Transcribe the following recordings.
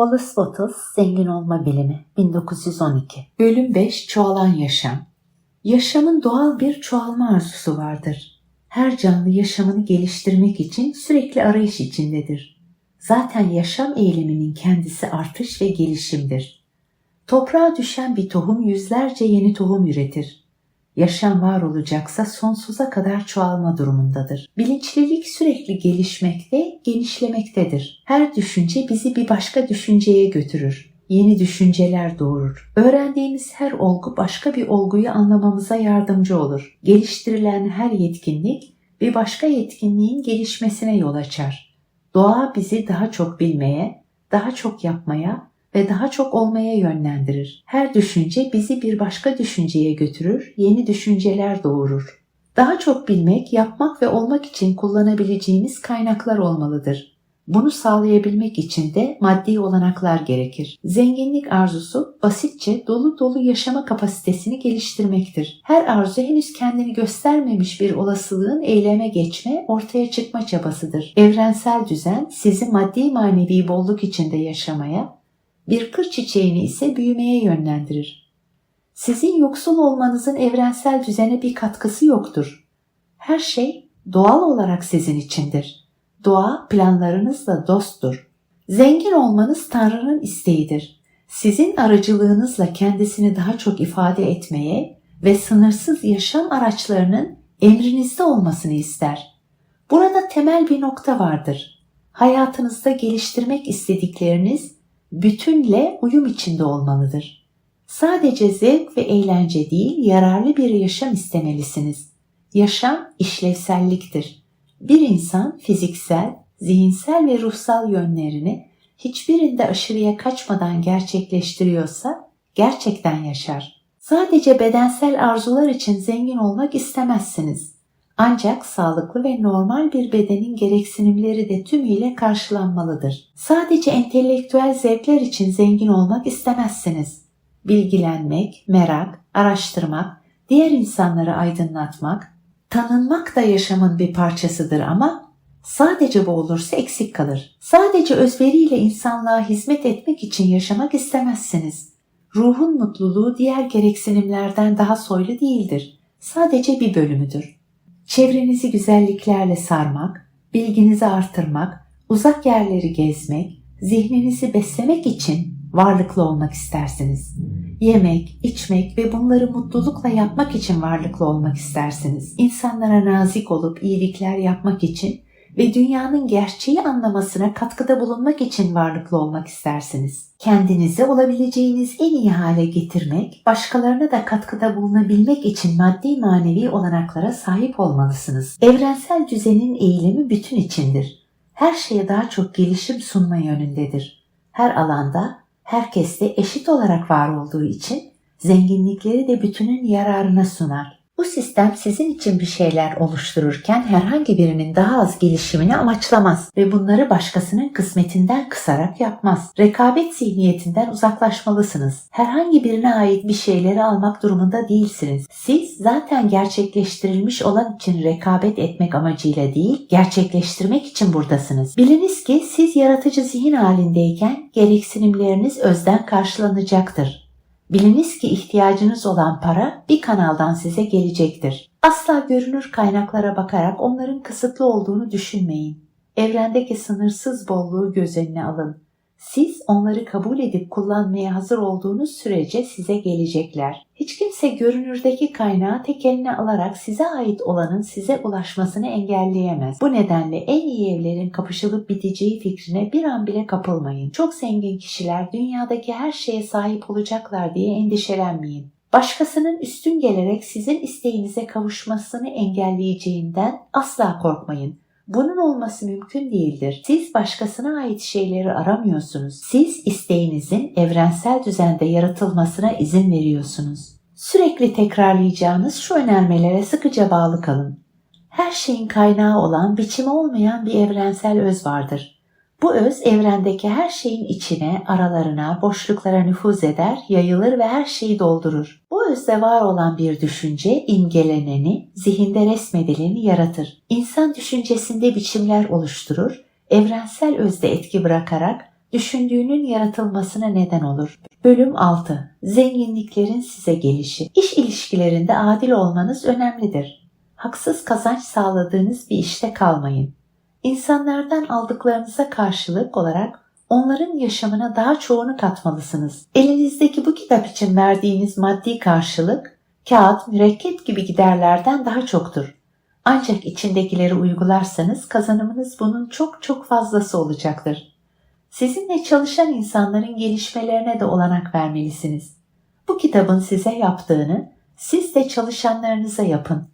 Wallace Wattles Zengin Olma Bilimi 1912 Bölüm 5 Çoğalan Yaşam Yaşamın doğal bir çoğalma arzusu vardır. Her canlı yaşamını geliştirmek için sürekli arayış içindedir. Zaten yaşam eyleminin kendisi artış ve gelişimdir. Toprağa düşen bir tohum yüzlerce yeni tohum üretir. Yaşam var olacaksa sonsuza kadar çoğalma durumundadır. Bilinçlilik sürekli gelişmekte, genişlemektedir. Her düşünce bizi bir başka düşünceye götürür. Yeni düşünceler doğurur. Öğrendiğimiz her olgu başka bir olguyu anlamamıza yardımcı olur. Geliştirilen her yetkinlik bir başka yetkinliğin gelişmesine yol açar. Doğa bizi daha çok bilmeye, daha çok yapmaya, ve daha çok olmaya yönlendirir. Her düşünce bizi bir başka düşünceye götürür, yeni düşünceler doğurur. Daha çok bilmek, yapmak ve olmak için kullanabileceğimiz kaynaklar olmalıdır. Bunu sağlayabilmek için de maddi olanaklar gerekir. Zenginlik arzusu basitçe dolu dolu yaşama kapasitesini geliştirmektir. Her arzu henüz kendini göstermemiş bir olasılığın eyleme geçme, ortaya çıkma çabasıdır. Evrensel düzen sizi maddi manevi bolluk içinde yaşamaya, bir kır çiçeğini ise büyümeye yönlendirir. Sizin yoksul olmanızın evrensel düzene bir katkısı yoktur. Her şey doğal olarak sizin içindir. Doğa planlarınızla dosttur. Zengin olmanız Tanrı'nın isteğidir. Sizin aracılığınızla kendisini daha çok ifade etmeye ve sınırsız yaşam araçlarının emrinizde olmasını ister. Burada temel bir nokta vardır. Hayatınızda geliştirmek istedikleriniz bütünle uyum içinde olmalıdır. Sadece zevk ve eğlence değil, yararlı bir yaşam istemelisiniz. Yaşam işlevselliktir. Bir insan fiziksel, zihinsel ve ruhsal yönlerini hiçbirinde aşırıya kaçmadan gerçekleştiriyorsa gerçekten yaşar. Sadece bedensel arzular için zengin olmak istemezsiniz. Ancak sağlıklı ve normal bir bedenin gereksinimleri de tümüyle karşılanmalıdır. Sadece entelektüel zevkler için zengin olmak istemezsiniz. Bilgilenmek, merak, araştırmak, diğer insanları aydınlatmak, tanınmak da yaşamın bir parçasıdır ama sadece bu olursa eksik kalır. Sadece özveriyle insanlığa hizmet etmek için yaşamak istemezsiniz. Ruhun mutluluğu diğer gereksinimlerden daha soylu değildir. Sadece bir bölümüdür. Çevrenizi güzelliklerle sarmak, bilginizi artırmak, uzak yerleri gezmek, zihninizi beslemek için varlıklı olmak istersiniz. Yemek, içmek ve bunları mutlulukla yapmak için varlıklı olmak istersiniz. İnsanlara nazik olup iyilikler yapmak için ve dünyanın gerçeği anlamasına katkıda bulunmak için varlıklı olmak istersiniz. Kendinizi olabileceğiniz en iyi hale getirmek, başkalarına da katkıda bulunabilmek için maddi manevi olanaklara sahip olmalısınız. Evrensel düzenin eğilimi bütün içindir. Her şeye daha çok gelişim sunma yönündedir. Her alanda, herkeste eşit olarak var olduğu için zenginlikleri de bütünün yararına sunar. Bu sistem sizin için bir şeyler oluştururken herhangi birinin daha az gelişimini amaçlamaz ve bunları başkasının kısmetinden kısarak yapmaz. Rekabet zihniyetinden uzaklaşmalısınız. Herhangi birine ait bir şeyleri almak durumunda değilsiniz. Siz zaten gerçekleştirilmiş olan için rekabet etmek amacıyla değil, gerçekleştirmek için buradasınız. Biliniz ki siz yaratıcı zihin halindeyken gereksinimleriniz özden karşılanacaktır. Biliniz ki ihtiyacınız olan para bir kanaldan size gelecektir. Asla görünür kaynaklara bakarak onların kısıtlı olduğunu düşünmeyin. Evrendeki sınırsız bolluğu göz önüne alın. Siz onları kabul edip kullanmaya hazır olduğunuz sürece size gelecekler. Hiç kimse görünürdeki kaynağı tek eline alarak size ait olanın size ulaşmasını engelleyemez. Bu nedenle en iyi evlerin kapışılıp biteceği fikrine bir an bile kapılmayın. Çok zengin kişiler dünyadaki her şeye sahip olacaklar diye endişelenmeyin. Başkasının üstün gelerek sizin isteğinize kavuşmasını engelleyeceğinden asla korkmayın. Bunun olması mümkün değildir. Siz başkasına ait şeyleri aramıyorsunuz. Siz isteğinizin evrensel düzende yaratılmasına izin veriyorsunuz. Sürekli tekrarlayacağınız şu önermelere sıkıca bağlı kalın. Her şeyin kaynağı olan, biçimi olmayan bir evrensel öz vardır. Bu öz evrendeki her şeyin içine, aralarına, boşluklara nüfuz eder, yayılır ve her şeyi doldurur. Bu özde var olan bir düşünce imgeleneni, zihinde resmedileni yaratır. İnsan düşüncesinde biçimler oluşturur, evrensel özde etki bırakarak düşündüğünün yaratılmasına neden olur. Bölüm 6. Zenginliklerin size gelişi. İş ilişkilerinde adil olmanız önemlidir. Haksız kazanç sağladığınız bir işte kalmayın. İnsanlardan aldıklarınıza karşılık olarak onların yaşamına daha çoğunu katmalısınız. Elinizdeki bu kitap için verdiğiniz maddi karşılık, kağıt, mürekkep gibi giderlerden daha çoktur. Ancak içindekileri uygularsanız kazanımınız bunun çok çok fazlası olacaktır. Sizinle çalışan insanların gelişmelerine de olanak vermelisiniz. Bu kitabın size yaptığını siz de çalışanlarınıza yapın.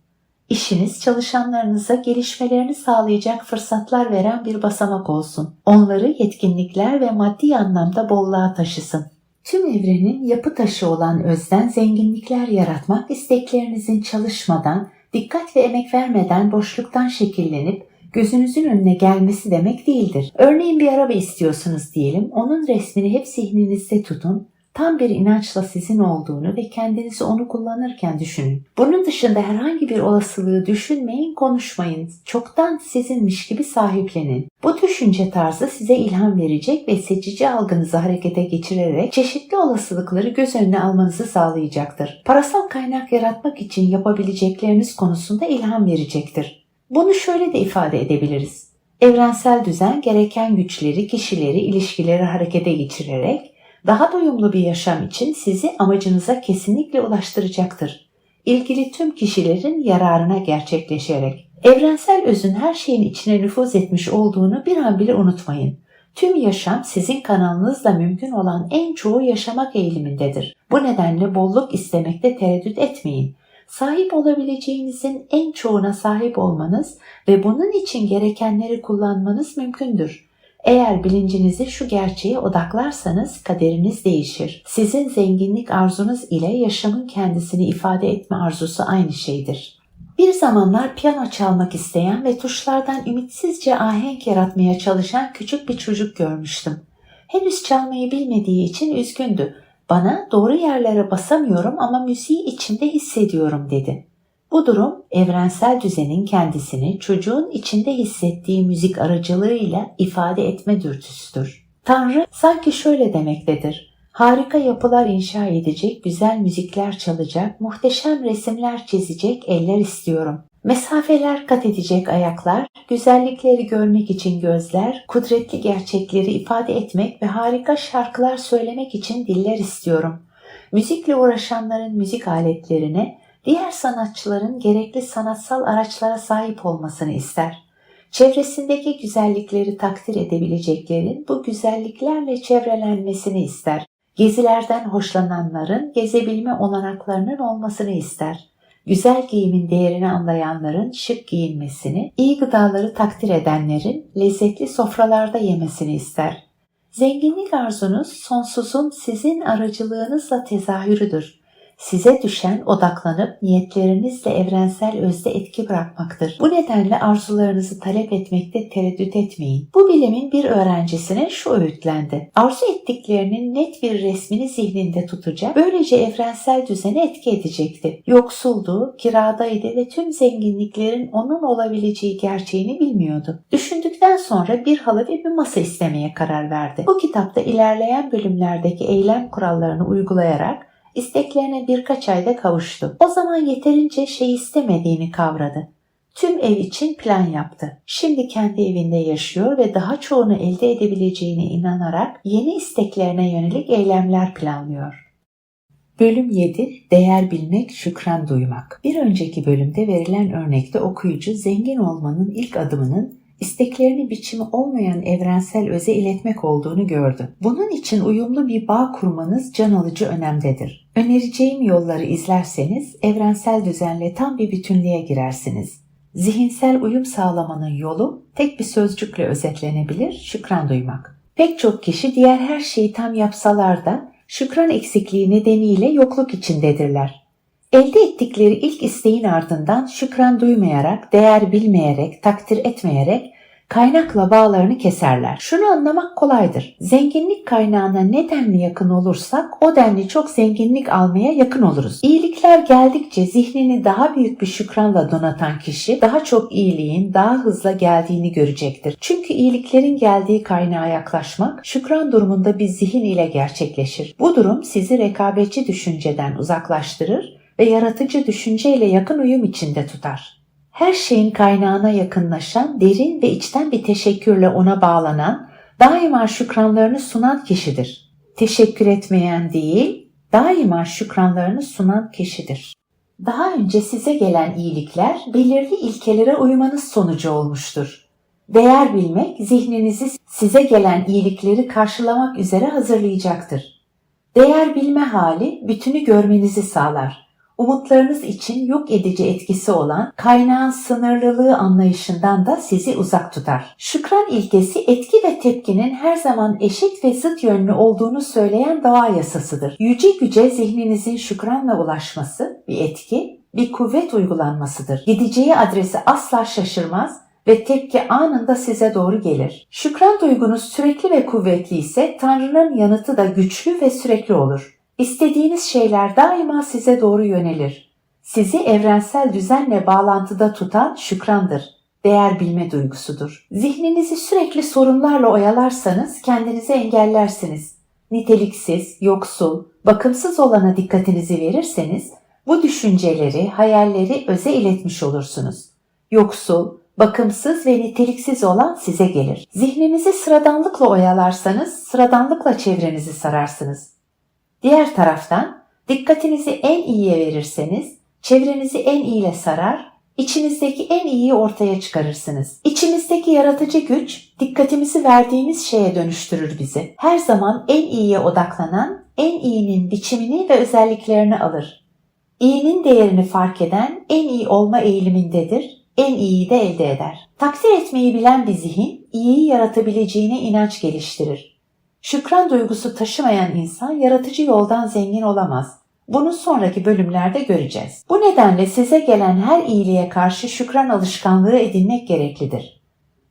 İşiniz çalışanlarınıza gelişmelerini sağlayacak fırsatlar veren bir basamak olsun. Onları yetkinlikler ve maddi anlamda bolluğa taşısın. Tüm evrenin yapı taşı olan özden zenginlikler yaratmak isteklerinizin çalışmadan, dikkat ve emek vermeden boşluktan şekillenip gözünüzün önüne gelmesi demek değildir. Örneğin bir araba istiyorsunuz diyelim, onun resmini hep zihninizde tutun, tam bir inançla sizin olduğunu ve kendinizi onu kullanırken düşünün. Bunun dışında herhangi bir olasılığı düşünmeyin, konuşmayın. Çoktan sizinmiş gibi sahiplenin. Bu düşünce tarzı size ilham verecek ve seçici algınızı harekete geçirerek çeşitli olasılıkları göz önüne almanızı sağlayacaktır. Parasal kaynak yaratmak için yapabilecekleriniz konusunda ilham verecektir. Bunu şöyle de ifade edebiliriz. Evrensel düzen gereken güçleri, kişileri, ilişkileri harekete geçirerek daha doyumlu bir yaşam için sizi amacınıza kesinlikle ulaştıracaktır. İlgili tüm kişilerin yararına gerçekleşerek. Evrensel özün her şeyin içine nüfuz etmiş olduğunu bir an bile unutmayın. Tüm yaşam sizin kanalınızla mümkün olan en çoğu yaşamak eğilimindedir. Bu nedenle bolluk istemekte tereddüt etmeyin. Sahip olabileceğinizin en çoğuna sahip olmanız ve bunun için gerekenleri kullanmanız mümkündür. Eğer bilincinizi şu gerçeğe odaklarsanız kaderiniz değişir. Sizin zenginlik arzunuz ile yaşamın kendisini ifade etme arzusu aynı şeydir. Bir zamanlar piyano çalmak isteyen ve tuşlardan ümitsizce ahenk yaratmaya çalışan küçük bir çocuk görmüştüm. Henüz çalmayı bilmediği için üzgündü. Bana doğru yerlere basamıyorum ama müziği içinde hissediyorum dedi. Bu durum evrensel düzenin kendisini çocuğun içinde hissettiği müzik aracılığıyla ifade etme dürtüsüdür. Tanrı sanki şöyle demektedir. Harika yapılar inşa edecek, güzel müzikler çalacak, muhteşem resimler çizecek eller istiyorum. Mesafeler kat edecek ayaklar, güzellikleri görmek için gözler, kudretli gerçekleri ifade etmek ve harika şarkılar söylemek için diller istiyorum. Müzikle uğraşanların müzik aletlerine, diğer sanatçıların gerekli sanatsal araçlara sahip olmasını ister. Çevresindeki güzellikleri takdir edebileceklerin bu güzelliklerle çevrelenmesini ister. Gezilerden hoşlananların gezebilme olanaklarının olmasını ister. Güzel giyimin değerini anlayanların şık giyinmesini, iyi gıdaları takdir edenlerin lezzetli sofralarda yemesini ister. Zenginlik arzunuz sonsuzun sizin aracılığınızla tezahürüdür. Size düşen odaklanıp niyetlerinizle evrensel özde etki bırakmaktır. Bu nedenle arzularınızı talep etmekte tereddüt etmeyin. Bu bilimin bir öğrencisine şu öğütlendi. Arzu ettiklerinin net bir resmini zihninde tutacak, böylece evrensel düzene etki edecekti. Yoksuldu, kiradaydı ve tüm zenginliklerin onun olabileceği gerçeğini bilmiyordu. Düşündükten sonra bir halı ve bir masa istemeye karar verdi. Bu kitapta ilerleyen bölümlerdeki eylem kurallarını uygulayarak isteklerine birkaç ayda kavuştu. O zaman yeterince şey istemediğini kavradı. Tüm ev için plan yaptı. Şimdi kendi evinde yaşıyor ve daha çoğunu elde edebileceğine inanarak yeni isteklerine yönelik eylemler planlıyor. Bölüm 7 Değer bilmek, şükran duymak. Bir önceki bölümde verilen örnekte okuyucu zengin olmanın ilk adımının isteklerini biçimi olmayan evrensel öze iletmek olduğunu gördü. Bunun için uyumlu bir bağ kurmanız can alıcı önemdedir. Önereceğim yolları izlerseniz evrensel düzenle tam bir bütünlüğe girersiniz. Zihinsel uyum sağlamanın yolu tek bir sözcükle özetlenebilir, şükran duymak. Pek çok kişi diğer her şeyi tam yapsalar da şükran eksikliği nedeniyle yokluk içindedirler. Elde ettikleri ilk isteğin ardından şükran duymayarak, değer bilmeyerek, takdir etmeyerek kaynakla bağlarını keserler. Şunu anlamak kolaydır. Zenginlik kaynağına ne denli yakın olursak o denli çok zenginlik almaya yakın oluruz. İyilikler geldikçe zihnini daha büyük bir şükranla donatan kişi daha çok iyiliğin daha hızla geldiğini görecektir. Çünkü iyiliklerin geldiği kaynağa yaklaşmak şükran durumunda bir zihin ile gerçekleşir. Bu durum sizi rekabetçi düşünceden uzaklaştırır ve yaratıcı düşünceyle yakın uyum içinde tutar. Her şeyin kaynağına yakınlaşan, derin ve içten bir teşekkürle ona bağlanan, daima şükranlarını sunan kişidir. Teşekkür etmeyen değil, daima şükranlarını sunan kişidir. Daha önce size gelen iyilikler belirli ilkelere uymanız sonucu olmuştur. Değer bilmek zihninizi size gelen iyilikleri karşılamak üzere hazırlayacaktır. Değer bilme hali bütünü görmenizi sağlar. Umutlarınız için yok edici etkisi olan kaynağın sınırlılığı anlayışından da sizi uzak tutar. Şükran ilkesi etki ve tepkinin her zaman eşit ve zıt yönlü olduğunu söyleyen doğa yasasıdır. Yüce güce zihninizin şükranla ulaşması bir etki, bir kuvvet uygulanmasıdır. Gideceği adresi asla şaşırmaz ve tepki anında size doğru gelir. Şükran duygunuz sürekli ve kuvvetli ise Tanrı'nın yanıtı da güçlü ve sürekli olur. İstediğiniz şeyler daima size doğru yönelir. Sizi evrensel düzenle bağlantıda tutan şükrandır. Değer bilme duygusudur. Zihninizi sürekli sorunlarla oyalarsanız kendinizi engellersiniz. Niteliksiz, yoksul, bakımsız olana dikkatinizi verirseniz bu düşünceleri, hayalleri öze iletmiş olursunuz. Yoksul, bakımsız ve niteliksiz olan size gelir. Zihninizi sıradanlıkla oyalarsanız sıradanlıkla çevrenizi sararsınız. Diğer taraftan dikkatinizi en iyiye verirseniz çevrenizi en iyiyle sarar, içinizdeki en iyiyi ortaya çıkarırsınız. İçimizdeki yaratıcı güç dikkatimizi verdiğimiz şeye dönüştürür bizi. Her zaman en iyiye odaklanan, en iyinin biçimini ve özelliklerini alır. İyinin değerini fark eden en iyi olma eğilimindedir, en iyiyi de elde eder. Takdir etmeyi bilen bir zihin, iyiyi yaratabileceğine inanç geliştirir. Şükran duygusu taşımayan insan yaratıcı yoldan zengin olamaz. Bunu sonraki bölümlerde göreceğiz. Bu nedenle size gelen her iyiliğe karşı şükran alışkanlığı edinmek gereklidir.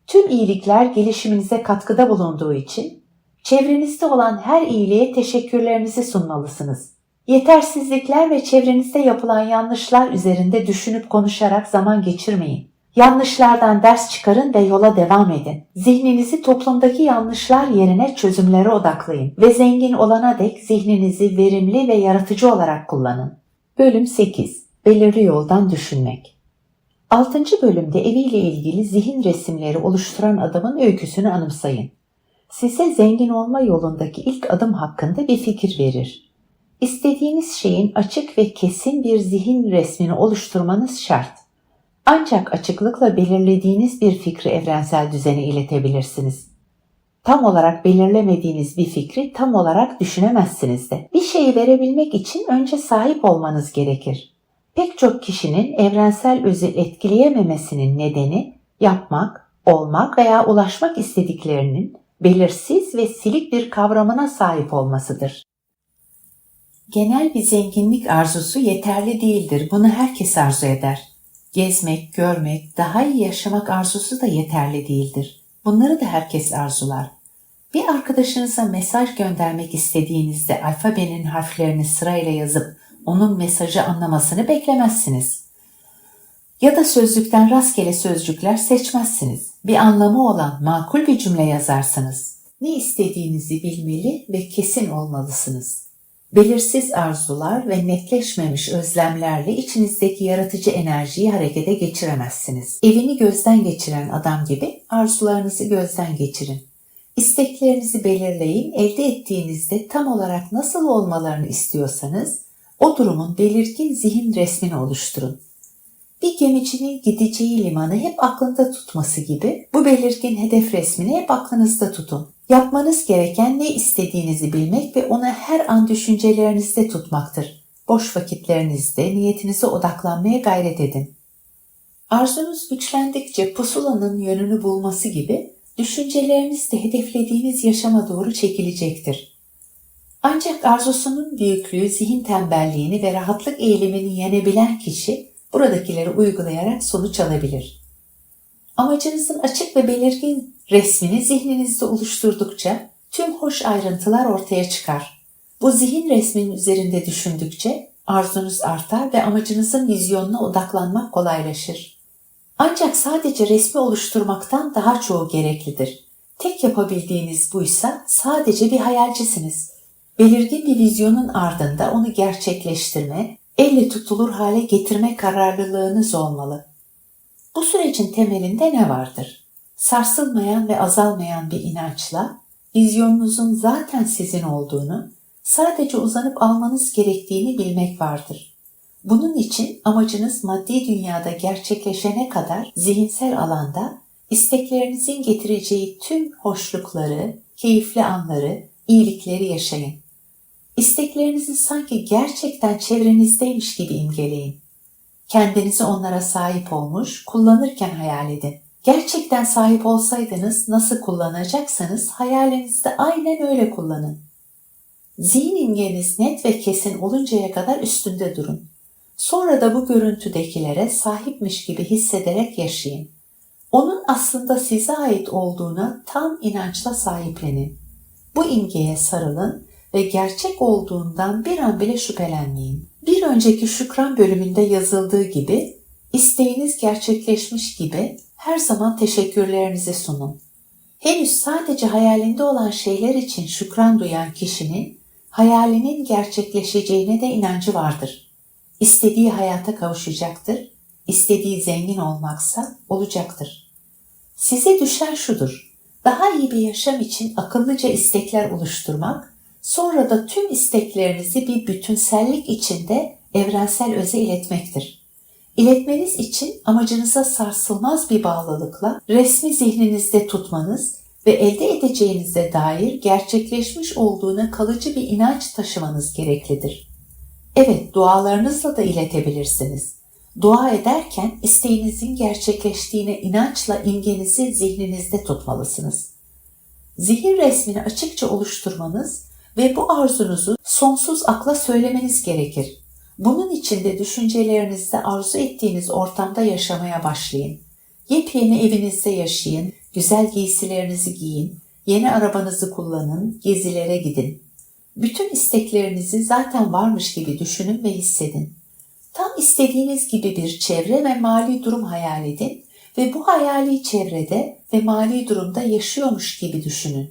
Tüm iyilikler gelişiminize katkıda bulunduğu için çevrenizde olan her iyiliğe teşekkürlerinizi sunmalısınız. Yetersizlikler ve çevrenizde yapılan yanlışlar üzerinde düşünüp konuşarak zaman geçirmeyin. Yanlışlardan ders çıkarın ve yola devam edin. Zihninizi toplumdaki yanlışlar yerine çözümlere odaklayın ve zengin olana dek zihninizi verimli ve yaratıcı olarak kullanın. Bölüm 8. Belirli yoldan düşünmek. 6. bölümde eviyle ilgili zihin resimleri oluşturan adamın öyküsünü anımsayın. Size zengin olma yolundaki ilk adım hakkında bir fikir verir. İstediğiniz şeyin açık ve kesin bir zihin resmini oluşturmanız şart. Ancak açıklıkla belirlediğiniz bir fikri evrensel düzene iletebilirsiniz. Tam olarak belirlemediğiniz bir fikri tam olarak düşünemezsiniz de. Bir şeyi verebilmek için önce sahip olmanız gerekir. Pek çok kişinin evrensel özü etkileyememesinin nedeni yapmak, olmak veya ulaşmak istediklerinin belirsiz ve silik bir kavramına sahip olmasıdır. Genel bir zenginlik arzusu yeterli değildir. Bunu herkes arzu eder. Gezmek, görmek, daha iyi yaşamak arzusu da yeterli değildir. Bunları da herkes arzular. Bir arkadaşınıza mesaj göndermek istediğinizde alfabenin harflerini sırayla yazıp onun mesajı anlamasını beklemezsiniz. Ya da sözlükten rastgele sözcükler seçmezsiniz. Bir anlamı olan makul bir cümle yazarsınız. Ne istediğinizi bilmeli ve kesin olmalısınız. Belirsiz arzular ve netleşmemiş özlemlerle içinizdeki yaratıcı enerjiyi harekete geçiremezsiniz. Evini gözden geçiren adam gibi arzularınızı gözden geçirin. İsteklerinizi belirleyin, elde ettiğinizde tam olarak nasıl olmalarını istiyorsanız o durumun belirgin zihin resmini oluşturun. Bir gemicinin gideceği limanı hep aklında tutması gibi bu belirgin hedef resmini hep aklınızda tutun. Yapmanız gereken ne istediğinizi bilmek ve ona her an düşüncelerinizde tutmaktır. Boş vakitlerinizde niyetinize odaklanmaya gayret edin. Arzunuz güçlendikçe pusulanın yönünü bulması gibi düşünceleriniz de hedeflediğiniz yaşama doğru çekilecektir. Ancak arzusunun büyüklüğü, zihin tembelliğini ve rahatlık eğilimini yenebilen kişi buradakileri uygulayarak sonuç alabilir. Amacınızın açık ve belirgin resmini zihninizde oluşturdukça tüm hoş ayrıntılar ortaya çıkar. Bu zihin resminin üzerinde düşündükçe arzunuz artar ve amacınızın vizyonuna odaklanmak kolaylaşır. Ancak sadece resmi oluşturmaktan daha çoğu gereklidir. Tek yapabildiğiniz buysa sadece bir hayalcisiniz. Belirgin bir vizyonun ardında onu gerçekleştirme, elle tutulur hale getirme kararlılığınız olmalı. Bu sürecin temelinde ne vardır? Sarsılmayan ve azalmayan bir inançla vizyonunuzun zaten sizin olduğunu, sadece uzanıp almanız gerektiğini bilmek vardır. Bunun için amacınız maddi dünyada gerçekleşene kadar zihinsel alanda isteklerinizin getireceği tüm hoşlukları, keyifli anları, iyilikleri yaşayın. İsteklerinizi sanki gerçekten çevrenizdeymiş gibi imgeleyin. Kendinizi onlara sahip olmuş, kullanırken hayal edin. Gerçekten sahip olsaydınız nasıl kullanacaksanız hayalinizde aynen öyle kullanın. Zihin imgeniz net ve kesin oluncaya kadar üstünde durun. Sonra da bu görüntüdekilere sahipmiş gibi hissederek yaşayın. Onun aslında size ait olduğuna tam inançla sahiplenin. Bu imgeye sarılın ve gerçek olduğundan bir an bile şüphelenmeyin. Bir önceki şükran bölümünde yazıldığı gibi isteğiniz gerçekleşmiş gibi her zaman teşekkürlerinizi sunun. Henüz sadece hayalinde olan şeyler için şükran duyan kişinin hayalinin gerçekleşeceğine de inancı vardır. İstediği hayata kavuşacaktır, istediği zengin olmaksa olacaktır. Size düşen şudur, daha iyi bir yaşam için akıllıca istekler oluşturmak, sonra da tüm isteklerinizi bir bütünsellik içinde evrensel öze iletmektir. İletmeniz için amacınıza sarsılmaz bir bağlılıkla resmi zihninizde tutmanız ve elde edeceğinize dair gerçekleşmiş olduğuna kalıcı bir inanç taşımanız gereklidir. Evet, dualarınızla da iletebilirsiniz. Dua ederken isteğinizin gerçekleştiğine inançla imgenizi zihninizde tutmalısınız. Zihin resmini açıkça oluşturmanız ve bu arzunuzu sonsuz akla söylemeniz gerekir. Bunun için de düşüncelerinizde arzu ettiğiniz ortamda yaşamaya başlayın. Yepyeni evinizde yaşayın, güzel giysilerinizi giyin, yeni arabanızı kullanın, gezilere gidin. Bütün isteklerinizi zaten varmış gibi düşünün ve hissedin. Tam istediğiniz gibi bir çevre ve mali durum hayal edin ve bu hayali çevrede ve mali durumda yaşıyormuş gibi düşünün.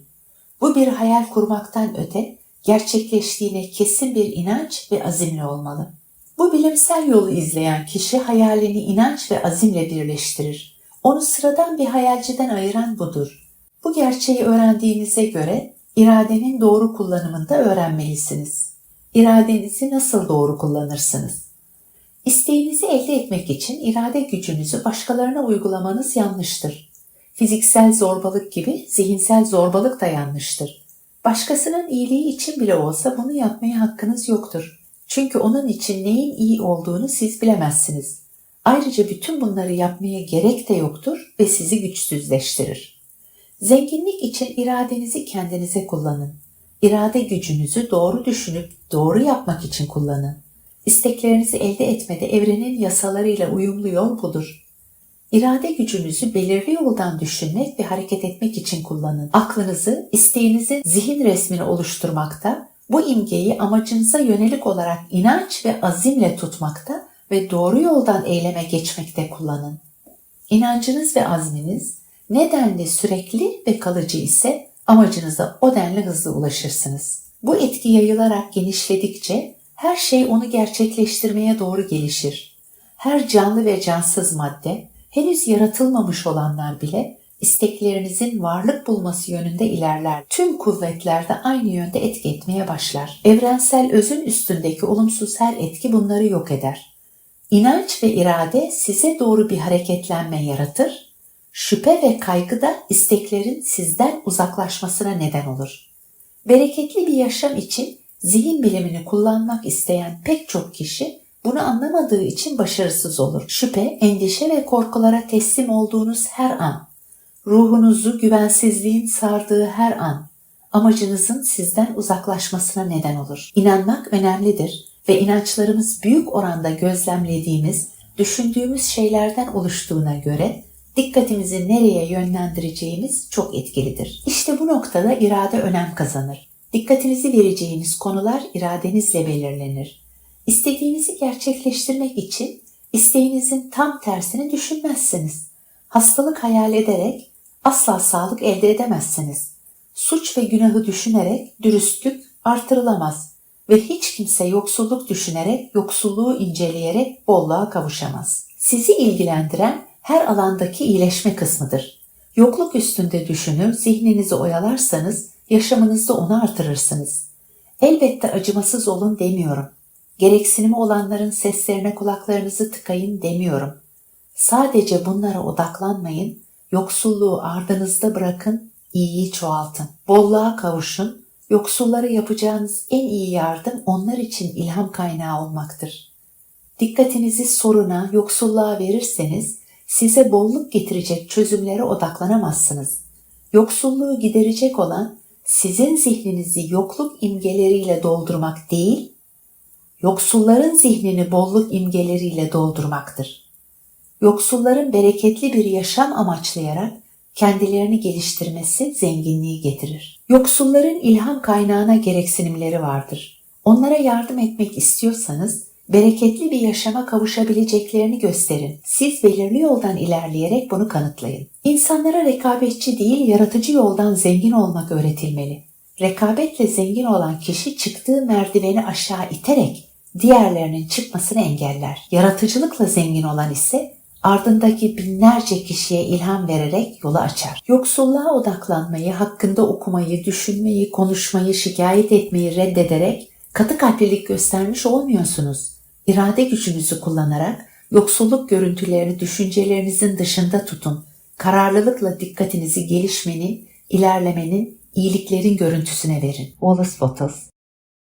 Bu bir hayal kurmaktan öte gerçekleştiğine kesin bir inanç ve azimle olmalı. Bu bilimsel yolu izleyen kişi hayalini inanç ve azimle birleştirir. Onu sıradan bir hayalciden ayıran budur. Bu gerçeği öğrendiğinize göre iradenin doğru kullanımını da öğrenmelisiniz. İradenizi nasıl doğru kullanırsınız? İsteğinizi elde etmek için irade gücünüzü başkalarına uygulamanız yanlıştır. Fiziksel zorbalık gibi zihinsel zorbalık da yanlıştır. Başkasının iyiliği için bile olsa bunu yapmaya hakkınız yoktur. Çünkü onun için neyin iyi olduğunu siz bilemezsiniz. Ayrıca bütün bunları yapmaya gerek de yoktur ve sizi güçsüzleştirir. Zenginlik için iradenizi kendinize kullanın. İrade gücünüzü doğru düşünüp doğru yapmak için kullanın. İsteklerinizi elde etmede evrenin yasalarıyla uyumlu yol budur. İrade gücünüzü belirli yoldan düşünmek ve hareket etmek için kullanın. Aklınızı, isteğinizin zihin resmini oluşturmakta, bu imgeyi amacınıza yönelik olarak inanç ve azimle tutmakta ve doğru yoldan eyleme geçmekte kullanın. İnancınız ve azminiz nedenli sürekli ve kalıcı ise amacınıza o denli hızlı ulaşırsınız. Bu etki yayılarak genişledikçe her şey onu gerçekleştirmeye doğru gelişir. Her canlı ve cansız madde, henüz yaratılmamış olanlar bile isteklerinizin varlık bulması yönünde ilerler. Tüm kuvvetler de aynı yönde etki etmeye başlar. Evrensel özün üstündeki olumsuz her etki bunları yok eder. İnanç ve irade size doğru bir hareketlenme yaratır. Şüphe ve kaygı da isteklerin sizden uzaklaşmasına neden olur. Bereketli bir yaşam için zihin bilimini kullanmak isteyen pek çok kişi bunu anlamadığı için başarısız olur. Şüphe, endişe ve korkulara teslim olduğunuz her an, ruhunuzu güvensizliğin sardığı her an, amacınızın sizden uzaklaşmasına neden olur. İnanmak önemlidir ve inançlarımız büyük oranda gözlemlediğimiz, düşündüğümüz şeylerden oluştuğuna göre dikkatimizi nereye yönlendireceğimiz çok etkilidir. İşte bu noktada irade önem kazanır. Dikkatinizi vereceğiniz konular iradenizle belirlenir. İstediğinizi gerçekleştirmek için isteğinizin tam tersini düşünmezsiniz. Hastalık hayal ederek asla sağlık elde edemezsiniz. Suç ve günahı düşünerek dürüstlük artırılamaz ve hiç kimse yoksulluk düşünerek yoksulluğu inceleyerek bolluğa kavuşamaz. Sizi ilgilendiren her alandaki iyileşme kısmıdır. Yokluk üstünde düşünür, zihninizi oyalarsanız yaşamınızda onu artırırsınız. Elbette acımasız olun demiyorum. Gereksinimi olanların seslerine kulaklarınızı tıkayın demiyorum. Sadece bunlara odaklanmayın, yoksulluğu ardınızda bırakın, iyiyi çoğaltın. Bolluğa kavuşun, yoksullara yapacağınız en iyi yardım onlar için ilham kaynağı olmaktır. Dikkatinizi soruna, yoksulluğa verirseniz size bolluk getirecek çözümlere odaklanamazsınız. Yoksulluğu giderecek olan sizin zihninizi yokluk imgeleriyle doldurmak değil, yoksulların zihnini bolluk imgeleriyle doldurmaktır. Yoksulların bereketli bir yaşam amaçlayarak kendilerini geliştirmesi zenginliği getirir. Yoksulların ilham kaynağına gereksinimleri vardır. Onlara yardım etmek istiyorsanız bereketli bir yaşama kavuşabileceklerini gösterin. Siz belirli yoldan ilerleyerek bunu kanıtlayın. İnsanlara rekabetçi değil, yaratıcı yoldan zengin olmak öğretilmeli. Rekabetle zengin olan kişi çıktığı merdiveni aşağı iterek diğerlerinin çıkmasını engeller. Yaratıcılıkla zengin olan ise ardındaki binlerce kişiye ilham vererek yolu açar. Yoksulluğa odaklanmayı, hakkında okumayı, düşünmeyi, konuşmayı, şikayet etmeyi reddederek katı kalplilik göstermiş olmuyorsunuz. İrade gücünüzü kullanarak yoksulluk görüntülerini düşüncelerinizin dışında tutun. Kararlılıkla dikkatinizi gelişmenin, ilerlemenin, iyiliklerin görüntüsüne verin. Wallace Wattles